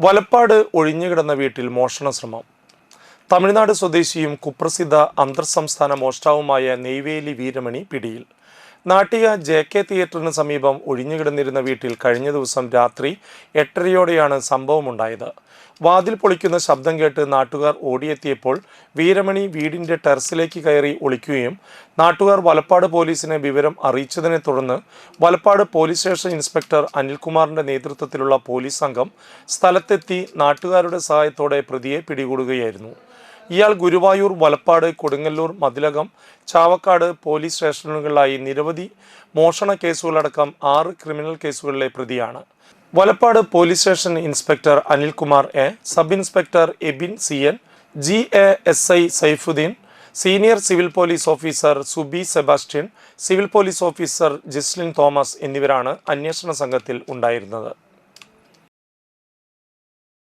വലപ്പാട് ഒഴിഞ്ഞുകിടന്ന വീട്ടിൽ മോഷണ ശ്രമം. തമിഴ്നാട് സ്വദേശിയും കുപ്രസിദ്ധ അന്തർ സംസ്ഥാന മോഷ്ടാവുമായ നെയ്വേലി വീരമണി പിടിയിൽ. നാട്ടിക ജെ കെ തിയേറ്ററിന് സമീപം ഒഴിഞ്ഞുകിടന്നിരുന്ന വീട്ടിൽ കഴിഞ്ഞ ദിവസം രാത്രി എട്ടരയോടെയാണ് സംഭവമുണ്ടായത്. വാതിൽ പൊളിക്കുന്ന ശബ്ദം കേട്ട് നാട്ടുകാർ ഓടിയെത്തിയപ്പോൾ വീരമണി വീടിന്റെ ടെറസിലേക്ക് കയറി ഒളിക്കുകയും നാട്ടുകാർ വലപ്പാട് പോലീസിനെ വിവരം അറിയിച്ചതിനെ തുടർന്ന് വലപ്പാട് പോലീസ് സ്റ്റേഷൻ ഇൻസ്പെക്ടർ അനിൽകുമാറിന്റെ നേതൃത്വത്തിലുള്ള പോലീസ് സംഘം സ്ഥലത്തെത്തി നാട്ടുകാരുടെ സഹായത്തോടെ പ്രതിയെ പിടികൂടുകയായിരുന്നു. ഇയാൾ ഗുരുവായൂർ വലപ്പാട് കൊടുങ്ങല്ലൂർ മതിലകം ചാവക്കാട് പോലീസ് സ്റ്റേഷനുകളിലായി നിരവധി മോഷണ കേസുകളടക്കം ആറ് ക്രിമിനൽ കേസുകളിലെ പ്രതിയാണ്. Valappad police station inspector Anilkumar A sub inspector Abin C N G A S I Saifuddin senior civil police officer Subi Sebastian civil police officer Jislin Thomas എന്നിവരാണ് അന്വേഷണ സംഘത്തിൽ ഉണ്ടായിരുന്നത്.